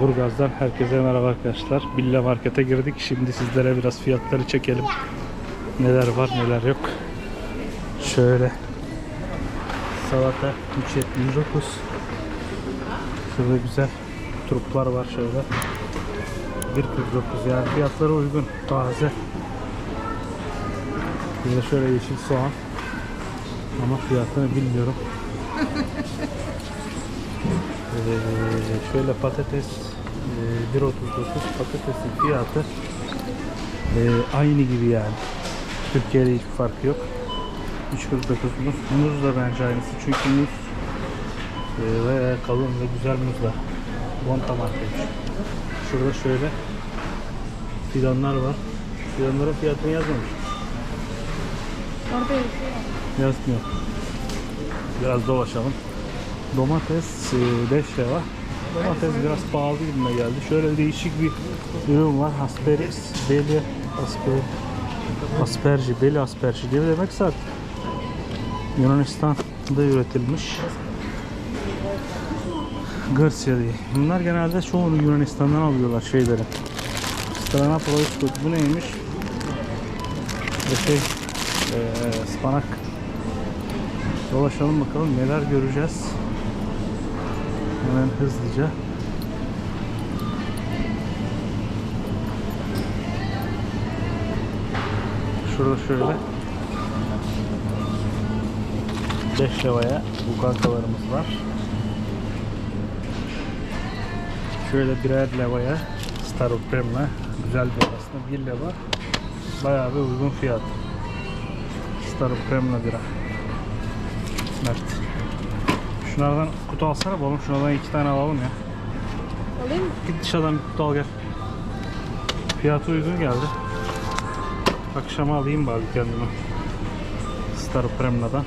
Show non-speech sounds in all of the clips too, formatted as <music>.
Burgaz'dan herkese merhaba arkadaşlar. Billa Market'e girdik. Şimdi sizlere biraz fiyatları çekelim. Neler var neler yok. Şöyle salata 3.79 Şurada güzel truplar var şöyle. 1.49 yani fiyatları uygun. Taze. Bir de şöyle yeşil soğan. Ama fiyatını bilmiyorum. <laughs> Ee, şöyle patates e, 1.39 patatesin fiyatı e, aynı gibi yani. Türkiye'de hiçbir farkı yok. 3.49 muz. Muz da bence aynısı çünkü muz e, ve kalın ve güzel muzlar. Bonta markaymış. Şurada şöyle fidanlar var. Fidanların fiyatını yazmamış. Orada yazıyor. Yazmıyor. Biraz dolaşalım. Domates e, 5 lira. Domates biraz pahalı gibime geldi. Şöyle değişik bir ürün var. Asperis, beli, asper, asperji, beli asperji gibi demek zaten. Yunanistan'da üretilmiş. Garcia diye. Bunlar genelde çoğunu Yunanistan'dan alıyorlar şeyleri. Stranapolis bu neymiş? Bu şey, eee ıspanak. Dolaşalım bakalım neler göreceğiz. Hemen hızlıca. Şurada şöyle 5 levaya bu kankalarımız var. Şöyle birer levaya Star Supreme'la güzel bir aslında 1 leva bayağı bir uygun fiyat. Star Supreme'la bira. Mert. Şunlardan kutu alsana oğlum. Şunlardan iki tane alalım ya. Alayım mı? Git dışarıdan bir kutu al gel. Fiyatı uygun geldi. Akşama alayım bari kendime. Star Supreme'dan.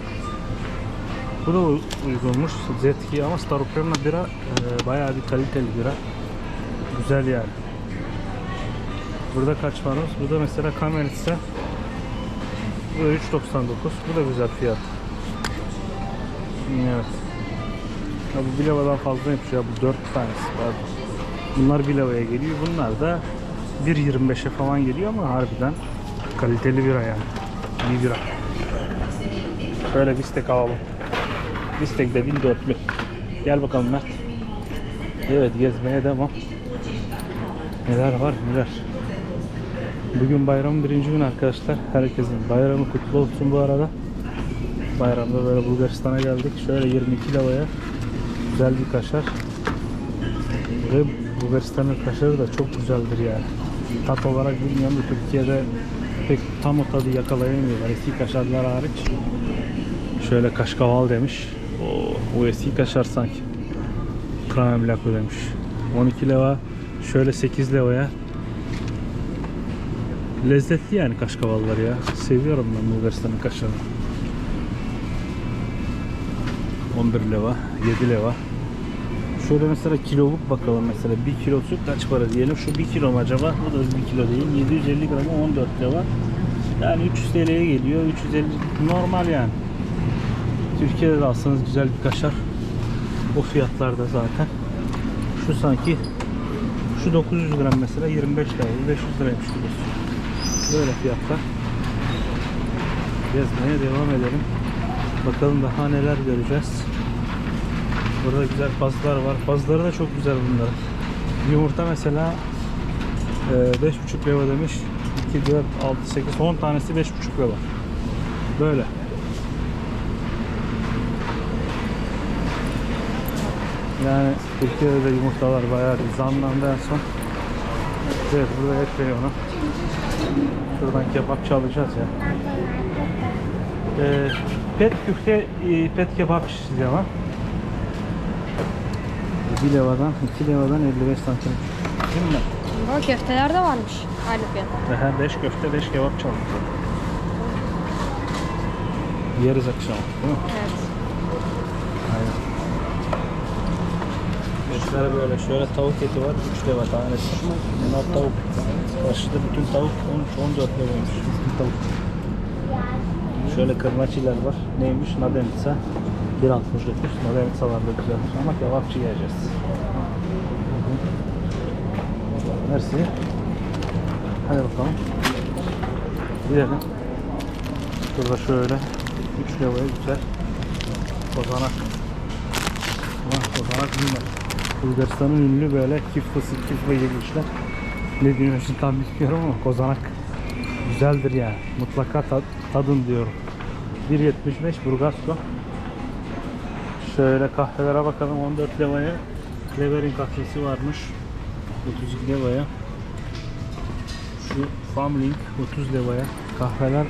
Bu da uy- uygunmuş. Zetki ama Star Supreme bira e, bayağı bir kaliteli bira. Güzel yani. Burada kaç varmış? Burada mesela Kamelitse bu da 3.99. Bu da güzel fiyat. Evet. Ya bu bilavadan fazlaymış ya bu 4 tanesi pardon. Bunlar bilavaya geliyor. Bunlar da 1.25'e falan geliyor ama harbiden kaliteli bira yani. İyi bira. Şöyle bistek alalım. Bistek de 1400. Gel bakalım Mert. Evet gezmeye devam. Neler var neler. Bugün bayramın birinci günü arkadaşlar. Herkesin bayramı kutlu olsun bu arada. Bayramda böyle Bulgaristan'a geldik. Şöyle 22 liraya güzel bir kaşar. Ve Bulgaristan'ın kaşarı da çok güzeldir yani. Tat olarak bilmiyorum Türkiye'de pek tam o tadı yakalayamıyorlar. Eski kaşarlar hariç. Şöyle kaşkaval demiş. O, bu eski kaşar sanki. Krem lakı demiş. 12 leva. Şöyle 8 levaya. Lezzetli yani kaşkavallar ya. Seviyorum ben Bulgaristan'ın kaşarını. 11 leva, 7 leva. Şöyle mesela kiloluk bakalım mesela 1 kilosu kaç para diyelim. Şu 1 kilo mu acaba? Bu da 1 kilo değil. 750 gramı 14 leva. Yani 300 TL'ye geliyor. 350 normal yani. Türkiye'de de alsanız güzel bir kaşar. O fiyatlarda zaten. Şu sanki şu 900 gram mesela 25 lira, 500 liraymış kilosu. Böyle fiyatlar. Gezmeye devam edelim. Bakalım daha neler göreceğiz. Burada güzel pazlar var. Pazları da çok güzel bunların. Yumurta mesela e, 5,5 lira demiş. 2, 4, 6, 8, 10 tanesi 5,5 lira. Böyle. Yani Türkiye'de de yumurtalar bayağı bir zamlandı en son. Evet burada et reyonu. Şuradan kebapçı alacağız ya. Ee, pet küfte, e, pet kebap çizeceğim ha. 1 levadan, 2 levadan 55 santim. Değil mi? Ama köfteler de varmış. Aynı fiyat. Ve 5 köfte 5 kebap çaldık. Yeriz akşam. Değil mi? Evet. Aynen. Etlere böyle şöyle tavuk eti var 3 leva tanesi. Bunlar tavuk. Karşıda bütün tavuk 13 14 levaymış. Bütün tavuk. Şöyle kırmaçiler var. Neymiş? Nadenitsa. 1.69. Nadenitsalar da güzel. Ama kebapçı yiyeceğiz. Mersi. Hadi bakalım. Gidelim. Şurada şöyle 3 levaya güzel kozanak. Ulan kozanak bilmem. Bulgaristan'ın ünlü böyle kif fısık kif ve yemişler. Ne diyorsun şimdi tam bilmiyorum ama kozanak güzeldir yani. Mutlaka tad- tadın diyorum. 1.75 Burgasco. Şöyle kahvelere bakalım 14 levaya. Lever'in kahvesi varmış. 32 levaya. Şu Farmlink 30 levaya. Kahveler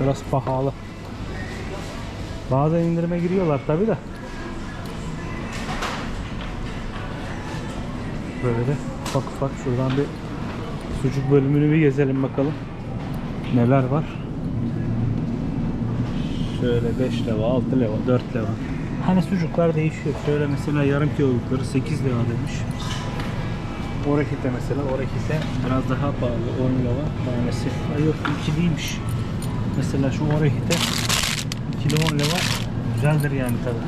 biraz pahalı. Bazen indirime giriyorlar tabi de. Böyle ufak ufak şuradan bir sucuk bölümünü bir gezelim bakalım. Neler var. Şöyle 5 leva, 6 leva, 4 leva. Hani sucuklar değişiyor. Şöyle mesela yarım kilolukları 8 lira demiş. Orekite mesela, orekite biraz daha pahalı 10 lira tanesi. Ay yok ikiliymiş. Mesela şu orekite kilo 10 lira güzeldir yani tabi.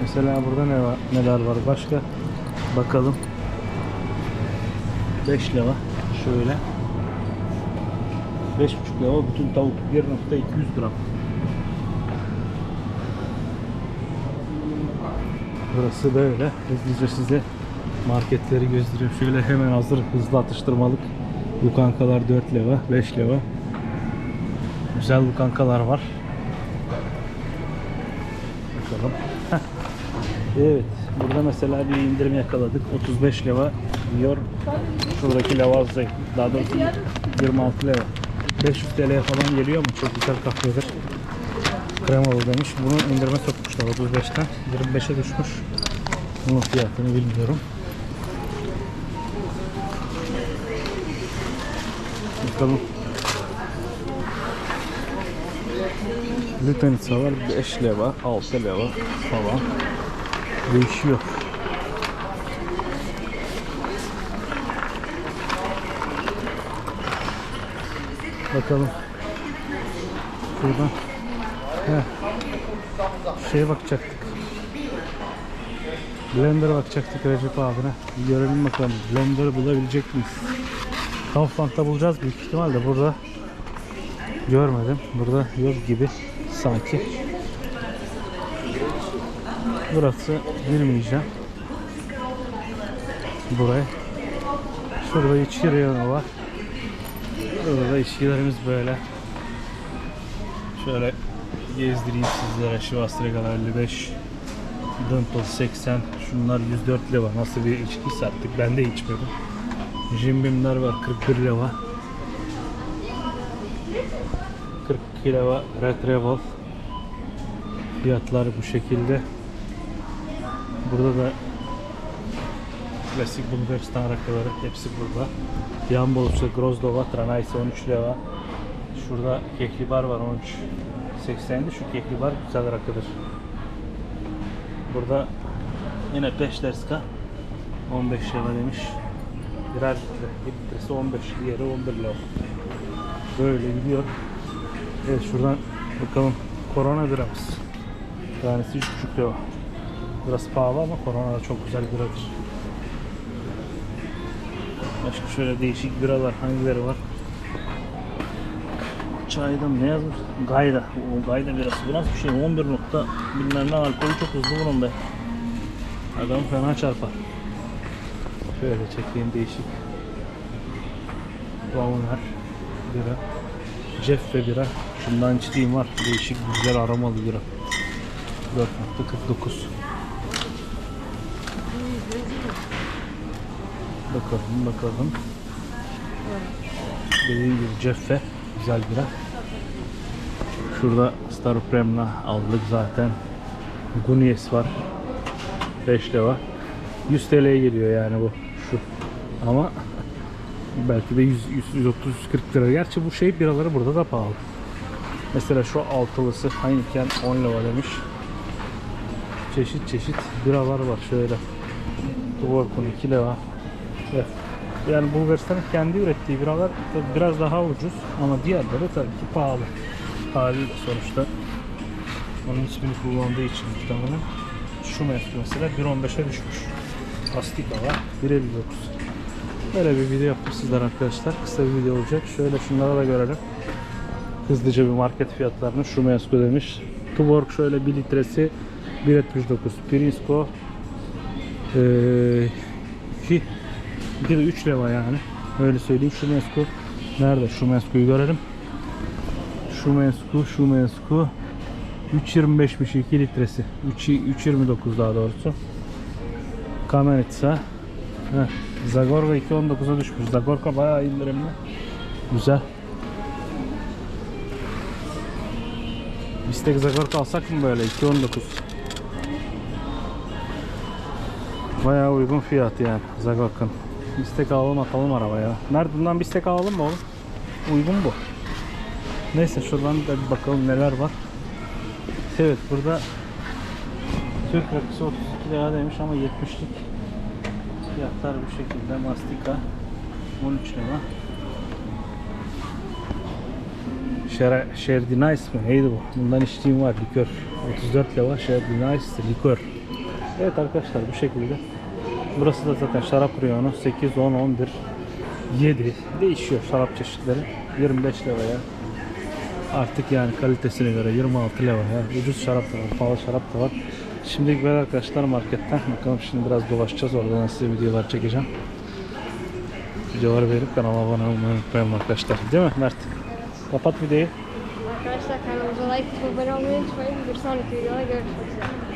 Mesela burada ne var, neler var başka? Bakalım. 5 lira şöyle. 5,5 lira bütün tavuk 1.200 gram. Burası böyle. Hızlıca size marketleri gösteriyorum. Şöyle hemen hazır hızlı atıştırmalık bu kankalar 4 leva, 5 leva. Güzel bu kankalar var. Bakalım. Heh. Evet. Burada mesela bir indirim yakaladık. 35 leva diyor. Şuradaki lavazza. Daha doğrusu 26 leva. 500 TL'ye falan geliyor mu? Çok güzel kahvedir. Kremalı demiş. Bunu indirime sokmuşlar 35'ten. 25'e düşmüş. Bunun fiyatını bilmiyorum. Bakalım. Lütenitsa var 5 leva, 6 leva falan. Değişiyor. Bakalım. Şuradan. Şeye bakacaktık. Blender bakacaktık Recep abine. Görelim bakalım. Blender bulabilecek miyiz? Kaufland'da bulacağız büyük ihtimalle. Burada görmedim. Burada yok gibi sanki. Burası girmeyeceğim. Buraya. Şurada içki reyonu var. Burada da içkilerimiz böyle. Şöyle gezdireyim sizlere. Şu Astregalar 55. Dimple 80. Şunlar 104 lira. Nasıl bir içki sattık. Ben de içmedim. Jimbimler var 41 lira. 42 lira Red. Fiyatlar bu şekilde. Burada da klasik Bulgaristan rakıları hepsi burada. Yan Boluş'ta Grozdova, Tranaysa 13 lira. Şurada Kehlibar var 13 80'di. Şu Kehlibar güzel rakıdır. Burada yine Peşterska 15 lira demiş. Birer litre. Bir litresi 15, diğeri 11 lira. Böyle gidiyor. Evet şuradan bakalım korona biramız. Tanesi 3,5 lira. Biraz pahalı ama korona da çok güzel biradır. Başka şöyle değişik biralar hangileri var? Çaydan ne yazmış? Gayda. O Gayda birası. Bu nasıl bir şey? 11 nokta bilmem ne alkolü çok hızlı bunun be. Adam fena çarpar. Şöyle çekeyim değişik. Browner bira. Jeffe bira. Şundan içtiğim var. Değişik güzel aromalı bira. 4.49 Bakalım bakalım. Dediğim gibi Ceffe güzel bira. Şurada Star Prem'la aldık zaten. Gunyes var. 5 lira. 100 TL'ye geliyor yani bu. Şu. Ama belki de 100 130 140 lira. Gerçi bu şey biraları burada da pahalı. Mesela şu altılısı Heineken 10 lira demiş. Çeşit çeşit biralar var şöyle. Tuborkun 2 lira. Evet. Yani Bulgaristan'ın kendi ürettiği biralar biraz daha ucuz ama diğerleri tabii ki pahalı. Pahalı sonuçta. Onun ismini kullandığı için muhtemelen. Şu mevki mesela 1.15'e düşmüş. Astika var. 1.59. Böyle bir video yaptım sizler arkadaşlar. Kısa bir video olacak. Şöyle şunlara da görelim. Hızlıca bir market fiyatlarını şu Mesko demiş. Tuborg şöyle 1 litresi 1.79. Pirinsko eee 2 2 de 3 leva yani. Öyle söyleyeyim. Şu Mesko nerede? Şu Mesko'yu görelim. Şu Mesko, şu Mesko 3.25'miş 2 litresi. 3 3.29 daha doğrusu. Kamenitsa. Heh, Zagorka 2.19'a düşmüş. Zagorka bayağı indirimli. Güzel. Bistek Zagorka alsak mı böyle 2.19? Bayağı uygun fiyat yani Zagorka'nın. Bistek alalım atalım arabaya. Nerede bundan bistek alalım mı oğlum? Uygun bu. Neyse şuradan da bir bakalım neler var. Evet burada Türk rakısı 32 lira demiş ama 70'lik fiyatlar bu şekilde. Mastika 13 lira. Şer Şerdinais mi? Neydi bu? Bundan içtiğim var likör. 34 lira Şerdinais likör. Evet arkadaşlar bu şekilde. Burası da zaten şarap reyonu 8, 10, 11, 7 değişiyor şarap çeşitleri. 25 liraya. Artık yani kalitesine göre 26 lira ya. Ucuz şarap da var, pahalı şarap da var. Şimdi böyle arkadaşlar marketten bakalım şimdi biraz dolaşacağız oradan size videolar çekeceğim. Videoları verip kanala abone olmayı unutmayın arkadaşlar. Değil mi Mert? Kapat videoyu. Arkadaşlar kanalımıza like abone olmayı unutmayın. Bir sonraki videoda görüşmek üzere.